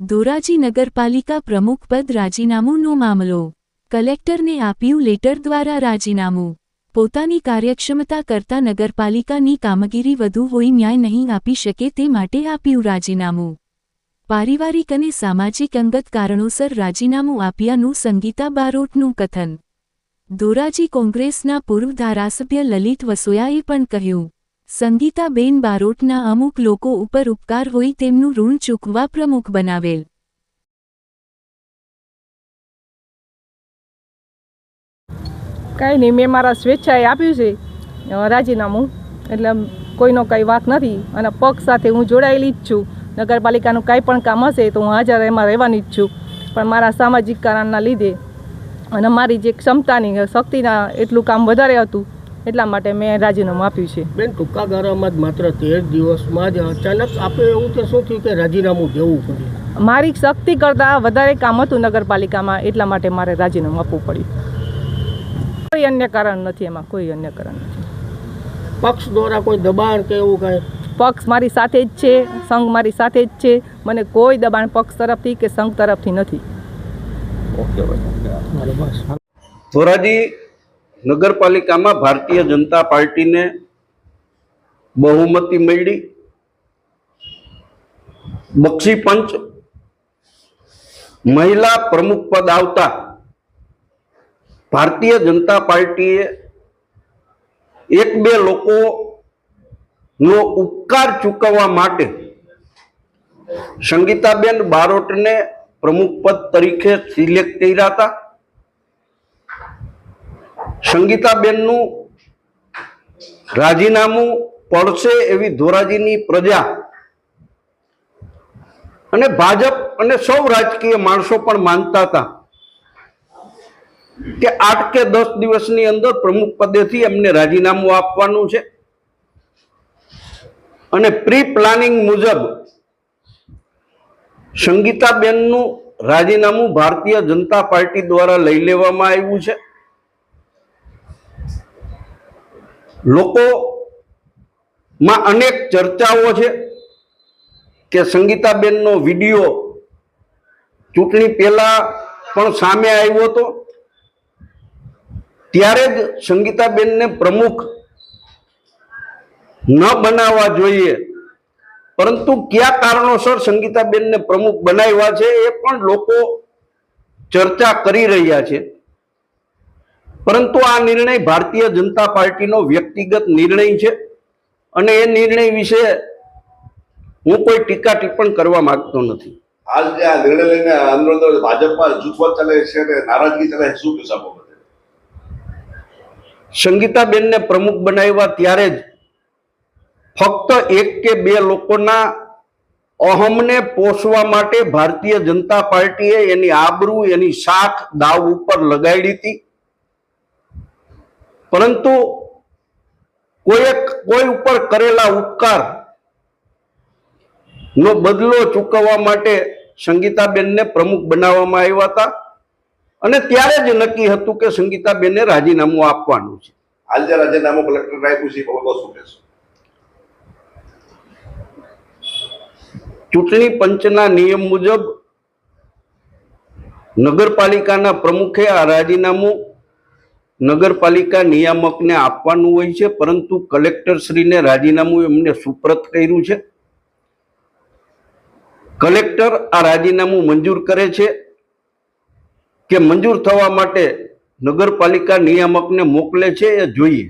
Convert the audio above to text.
ધોરાજી નગરપાલિકા પ્રમુખ પદ રાજીનામુંનો મામલો. કલેક્ટરને આપ્યું લેટર દ્વારા રાજીનામું. પોતાની કાર્યક્ષમતા કરતા નગરપાલિકાની કામગીરી વધુ હોય ન્યાય નહીં આપી શકે તે માટે આપ્યું રાજીનામું. પારિવારિક અને સામાજિક અંગત કારણોસર રાજીનામું આપ્યાનું સંગીતા બારોટનું કથન. ધોરાજી કોંગ્રેસના પૂર્વ ધારાસભ્ય લલિત વસોયાએ પણ કહ્યું સંગીતાબેન બારોટના અમુક લોકો ઉપર ઉપકાર હોય તેમનું ઋણ ચૂકવા પ્રમુખ બનાવેલ. કાંઈ નહીં, મેં મારા સ્વેચ્છાએ આપ્યું છે. રાજીનામું. એટલે કોઈનો કંઈ વાત નથી અને પક્ષ સાથે હું જોડાયેલી જ છું. નગરપાલિકાનું કાંઈ પણ કામ હશે તો હું હાજર એમાં રહેવાની જ છું. પણ મારા સામાજિક કારણના લીધે અને મારી જે ક્ષમતાની શક્તિના એટલું કામ વધારે હતું એટલા માટે મેં રાજીનામું આપ્યું છે. બેન ટૂંકા ગાળામાં જ માત્ર તેર દિવસમાં જ અચાનક આપે એવું કે શું થયું કે રાજીનામું દેવું પડ્યું? મારી શક્તિ કરતાં વધારે કામ હતું નગરપાલિકામાં એટલા માટે મારે રાજીનામું આપવું પડ્યું. કોઈ અન્ય કારણ નથી એમાં કોઈ અન્ય કારણ નથી. પક્ષ દ્વારા કોઈ દબાણ કે એવું કાંઈ? પક્ષ મારી સાથે જ છે સંઘ મારી સાથે જ છે મને કોઈ દબાણ પક્ષ તરફથી કે સંઘ તરફથી નથી. ધોરાજી નગરપાલિકામાં ભારતીય જનતા પાર્ટીને બહુમતી મળી. બક્ષી પંચ મહિલા પ્રમુખ પદ આવતા ભારતીય જનતા પાર્ટીએ એક બે લોકોનો ઉપકાર ચૂકવવા માટે સંગીતાબેન બારોટને પ્રમુખ પદ તરીકે સિલેક્ટ કર્યા હતા. સંગીતાબેનનું રાજીનામું પડશે એવી ધોરાજીની પ્રજા. અને ભાજપ અને સૌ રાજકીય માણસો પણ માનતા હતા કે આઠ કે દસ દિવસની અંદર પ્રમુખ પદેથી એમને રાજીનામું આપવાનું છે. અને પ્રી પ્લાનિંગ મુજબ સંગીતાબેનનું રાજીનામું ભારતીય જનતા પાર્ટી દ્વારા લઈ લેવામાં આવ્યું છે. લોકોમાં અનેક ચર્ચાઓ છે કે સંગીતાબેનનો વીડિયો ચૂંટણી પહેલાં પણ સામે આવ્યો હતો. ત્યારે જ સંગીતાબેનને પ્રમુખ ન બનાવવા જોઈએ. પરંતુ કયા કારણોસર સંગીતાબેનને પ્રમુખ બનાવ્યા છે એ પણ લોકો ચર્ચા કરી રહ્યા છે. પરંતુ આ નિર્ણય ભારતીય જનતા પાર્ટીનો વ્યક્તિગત નિર્ણય છે અને એ નિર્ણય વિશે હું કોઈ ટીકા ટિપ્પણ કરવા માંગતો નથી. હાલ જે આ નિર્ણય લઈને અંદર ભાજપમાં જૂથવાદ ચાલે છે અને નારાજગી ચાલે છે શું કહેશો આ સંગીતાબેનને પ્રમુખ બનાવ્યા ત્યારે જ ફક્ત એક કે બે લોકોના અહમને પોષવા માટે ભારતીય જનતા પાર્ટીએ એની આબરૂ એની શાખ દાવ ઉપર લગાડી હતી. પરંતુ કોઈએ કોઈ ઉપર કરેલા ઉપકાર નો બદલો ચૂકવવા માટે સંગીતાબેનને પ્રમુખ બનાવવામાં આવ્યા હતા અને ત્યારે જ નક્કી હતું કે સંગીતાબેનને રાજીનામું આપવાનું છે. હાલ જે રાજીનામું કલેક્ટર આપ્યું છે બાબતો શું કહેશો? ચૂંટણી પંચના નિયમ મુજબ નગરપાલિકાના પ્રમુખે આ રાજીનામું નગરપાલિકા નિયામકને આપવાનું હોય છે, પરંતુ કલેક્ટરશ્રીને રાજીનામું એમને સુપ્રત કર્યું છે. કલેક્ટર આ રાજીનામું મંજૂર કરે છે કે મંજૂર થવા માટે નગરપાલિકા નિયામકને મોકલે છે એ જોઈએ.